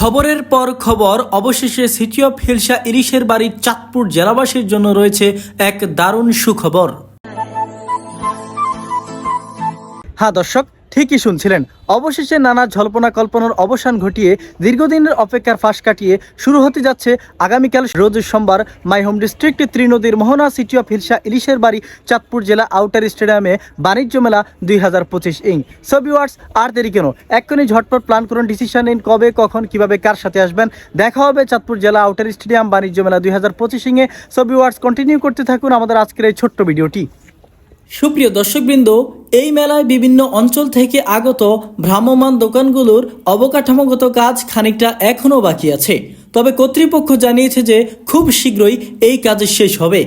খবরের পর খবর, অবশেষে সিটি অফ হিলসা ইরিশের বাড়ির চাঁদপুর জেলাবাসীর জন্য রয়েছে এক দারুণ সুখবর। হ্যাঁ দর্শক ঠিকই শুনছিলেন। অবশেষে নানা জল্পনা কল্পনার অবসান ঘটিয়ে দীর্ঘদিনের অপেক্ষার ফাঁস কাটিয়ে শুরু হতে যাচ্ছে আগামীকাল রোজ সোমবার মাই হোম ডিস্ট্রিক্ট ত্রিনদীর মোহনা সিটি অফ হিলসা ইলিশের বাড়ি, চাঁদপুর জেলা আউটার স্টেডিয়ামে বাণিজ্য মেলা দুই হাজার পঁচিশ ইং। সো ভিউয়ার্স আর দেরি কেন? এক্ষুনি ঝটপট প্ল্যান করুন ডিসিশন নিন কবে, কখন, কীভাবে, কার সাথে আসবেন। দেখা হবে চাঁদপুর জেলা আউটার স্টেডিয়াম বাণিজ্য মেলা দুই হাজার পঁচিশ ইংয়ে সো ভিউয়ার্স কন্টিনিউ করতে থাকুন আমাদের আজকের এই ছোট্ট ভিডিওটি। সুপ্রিয় দর্শকবৃন্দ, এই মেলায় বিভিন্ন অঞ্চল থেকে আগত ভ্রাম্যমান দোকানগুলোর অবকাঠামোগত কাজ খানিকটা এখনও বাকি আছে। তবে কর্তৃপক্ষ জানিয়েছে যে খুব শীঘ্রই এই কাজ শেষ হবে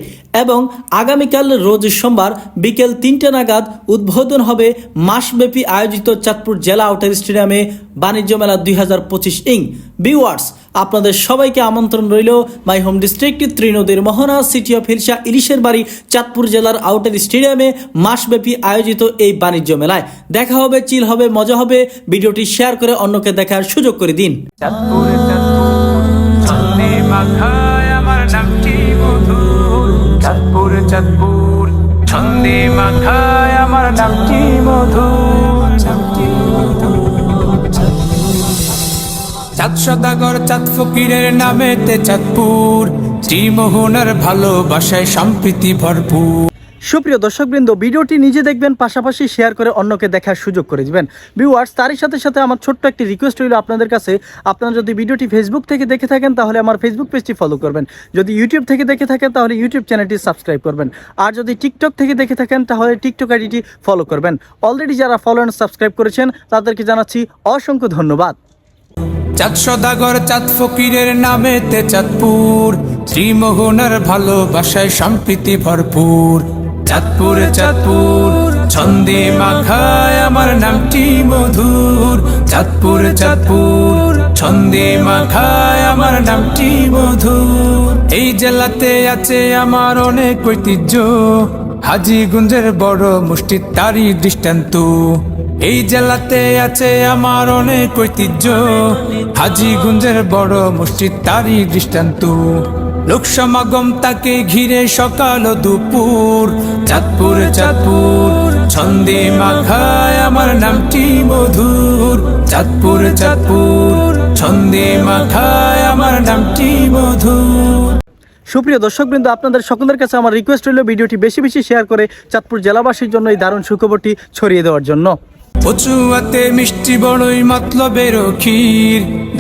এবং আগামীকাল রোজ সোমবার বিকেল তিনটে নাগাদ উদ্বোধন হবে মাসব্যাপী আয়োজিত চাঁদপুর জেলা আউটার স্টেডিয়ামে বাণিজ্য মেলা দুই হাজার পঁচিশ ইং। বিওয়ার্স আপনাদের সবাইকে আমন্ত্রণ রইল মাই হোম ডিস্ট্রিক্ট ত্রিনদীর মোহনা সিটি অফ হিলসা ইলিশের বাড়ি চাঁদপুর জেলার আউটার স্টেডিয়ামে মাসব্যাপী আয়োজিত এই বাণিজ্য মেলায়। দেখা হবে, চিল হবে, মজা হবে। ভিডিওটি শেয়ার করে অন্যকে দেখার সুযোগ করে দিন। চাঁদপুর। মাখায় আমার নামটি মধুর চাঁদপুর চাঁদপুর। ছন্দে মাখায় আমার নামটি মধু চাঁদ সদাগর, চাঁদ ফকিরের নামেতে চাঁদপুর। ত্রিমোহনার ভালোবাসায় সম্প্রীতি ভরপুর। সুপ্রিয় দর্শকবৃন্দ, ভিডিওটি নিজে দেখবেন, পাশাপাশি শেয়ার করে অন্যকে দেখার সুযোগ করে দিবেন। ভিউয়ার্স তারই সাথে সাথে আমার ছোট্ট একটি রিকোয়েস্ট রইল আপনাদের কাছে। আপনারা যদি ভিডিওটি ফেসবুক থেকে দেখে থাকেন, তাহলে আমার ফেসবুক পেজটি ফলো করবেন। যদি ইউটিউব থেকে দেখে থাকেন, তাহলে ইউটিউব চ্যানেলটি সাবস্ক্রাইব করবেন। আর যদি টিকটক থেকে দেখে থাকেন, তাহলে টিকটক আইডিটি ফলো করবেন। অলরেডি যারা ফলো অ্যান্ড সাবস্ক্রাইব করেছেন, তাদেরকে জানাচ্ছি অসংখ্য ধন্যবাদ। চাঁদ সদাগর চাঁদ ফকিরের নামেতে চাঁদপুর। ত্রিমোহনার ভালোবাসায় সম্প্রীতি ভরপুর। চাঁদপুরে, চাঁদপুর, ছন্দে মাখায় আমার নামটি মধুর। চাঁদপুরে, চাঁদপুর, ছন্দে মাখায় আমার নামটি মধুর। এই জেলাতে আছে আমার অনেক ঐতিহ্য, হাজিগুঞ্জের বড় মুষ্টি তারই দৃষ্টান্ত। এই জেলাতে আছে আমার অনেক ঐতিহ্য, হাজিগুঞ্জের বড় মসজিদ, তারই দৃষ্টান্ত। লোক সমাগম তাকে ঘিরে সকাল দুপুর। চাঁদপুর চাঁদপুর ছন্দে মাখায় আমার নামটি মধুর। চাঁদপুর চাঁদপুর ছন্দে মাখায় আমার নামটি মধুর। সুপ্রিয় দর্শকবৃন্দ আপনাদের সকলের কাছে আমার রিকোয়েস্ট রইল ভিডিওটি বেশি বেশি শেয়ার করে চাঁদপুর জেলাবাসীর জন্য এই দারুণ সুখবরটি ছড়িয়ে দেওয়ার জন্য। পচুয়াতে মিষ্টি বড়ই মতলবের ক্ষীর।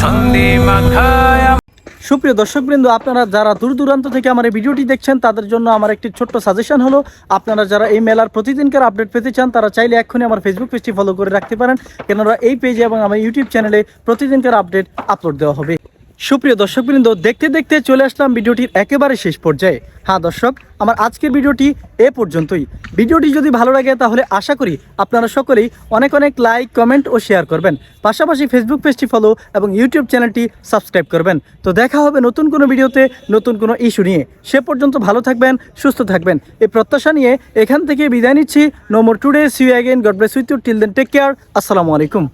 ছন্দে মাখায় আমার সুপ্রিয় দর্শকবৃন্দ, আপনারা যারা দূর দূরান্ত থেকে আমার এই ভিডিওটি দেখছেন, তাদের জন্য আমার একটি ছোট্ট সাজেশন হলো, আপনারা যারা এই মেলার প্রতিদিনকার আপডেট পেতে চান, তারা চাইলে এক্ষুনি আমার ফেসবুক পেজটি ফলো করে রাখতে পারেন। কেননা এই পেজে এবং আমার ইউটিউব চ্যানেলে প্রতিদিনকার আপডেট আপলোড দেওয়া হবে। সুপ্রিয় দর্শকবৃন্দ, দেখতে দেখতে চলে আসলাম ভিডিওটির একেবারে শেষ পর্যায়ে। হ্যাঁ দর্শক, আমার আজকের ভিডিওটি এ পর্যন্তই। ভিডিওটি যদি ভালো লাগে তাহলে আশা করি আপনারা সকলেই অনেক অনেক লাইক, কমেন্ট ও শেয়ার করবেন। পাশাপাশি ফেসবুক পেজটি ফলো এবং ইউটিউব চ্যানেলটি সাবস্ক্রাইব করবেন। তো দেখা হবে নতুন কোনো ভিডিওতে নতুন কোনো ইস্যু নিয়ে। সে পর্যন্ত ভালো থাকবেন, সুস্থ থাকবেন। এই প্রত্যাশা নিয়ে এখান থেকে বিদায় নিচ্ছি। No more today see you again God bless with you till then take care আসসালামু আলাইকুম।